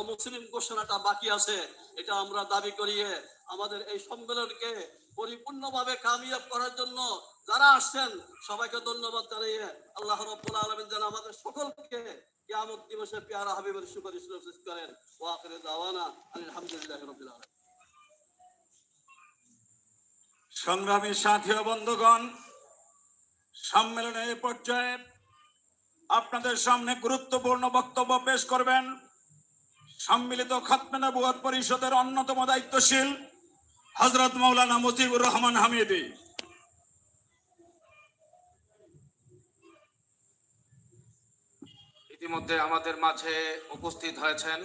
অমুসলিম ঘোষণাটা বাকি আছে, এটা আমরা দাবি করিয়ে আমাদের এই সম্মেলনকে পরিপূর্ণভাবে কামিয়াব করার জন্য যারা আসছেন, সবাইকে ধন্যবাদ জানিয়ে আল্লাহ রব্বুল আলমিন যেন আমাদের সকলকে কিয়ামত দিবসে পেয়ারা হাবিবের সুপারিশ করেন। ও আখিরে দাওয়ানা আলহামদুলিল্লাহ রবিল সংগ্রামী সাথী ও বন্ধুগণ সম্মেলনের এই পর্যায়ে আপনাদের সামনে গুরুত্বপূর্ণ বক্তব্য পেশ করবেন। সম্মিলিত খাতমে নবুয়ত পরিষদের অন্যতম দায়িত্বশীল হজরত মৌলানা মুজিবুর রহমান হামিদি। ইতিমধ্যে আমাদের মাঝে উপস্থিত হয়েছেন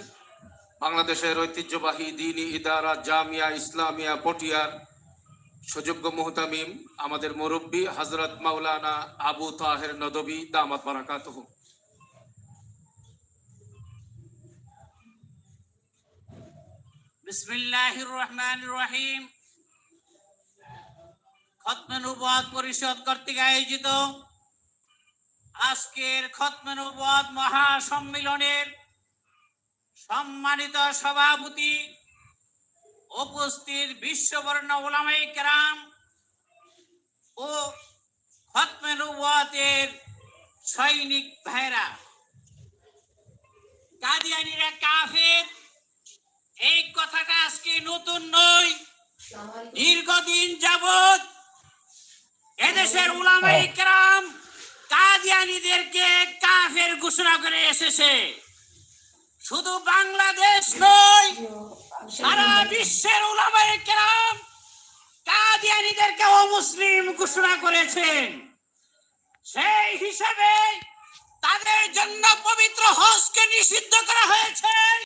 বাংলাদেশের ঐতিহ্যবাহী দিনী ইদারা জামিয়া ইসলামিয়া পটিয়ার সুযোগ্য মুহতামিম, আমাদের মুরব্বী হজরত মাওলানা আবু তাহের নদবী দামাত বারাকাতুহু। বিসমিল্লাহির রহমানির রহিম। খতমে নবুয়াত পরিষদ কর্তৃক আয়োজিত আজকের খতমে নবুয়াত মহাসম্মেলনের সম্মানিত সভাপতি উপস্থিত বিশ্ববর্ণ ওলামাই কেরাম ও খতমে নবুয়াতের সৈনিক ভাইরা কাদিয়ানিরা কাফের এই কথাটা আজকে নতুন নয় দীর্ঘদিন যাবৎ এদেশের উলামাই কেরাম কাদিয়ানিদেরকে কাফের ঘোষণা করে এসেছে। শুধু বাংলাদেশ নয় সারা বিশ্বের উলামাই কেরাম কাদিয়ানিদেরকে অমুসলিম ঘোষণা করেছেন। সেই হিসাবে তাদের জন্য পবিত্র হজকে নিষিদ্ধ করা হয়েছে।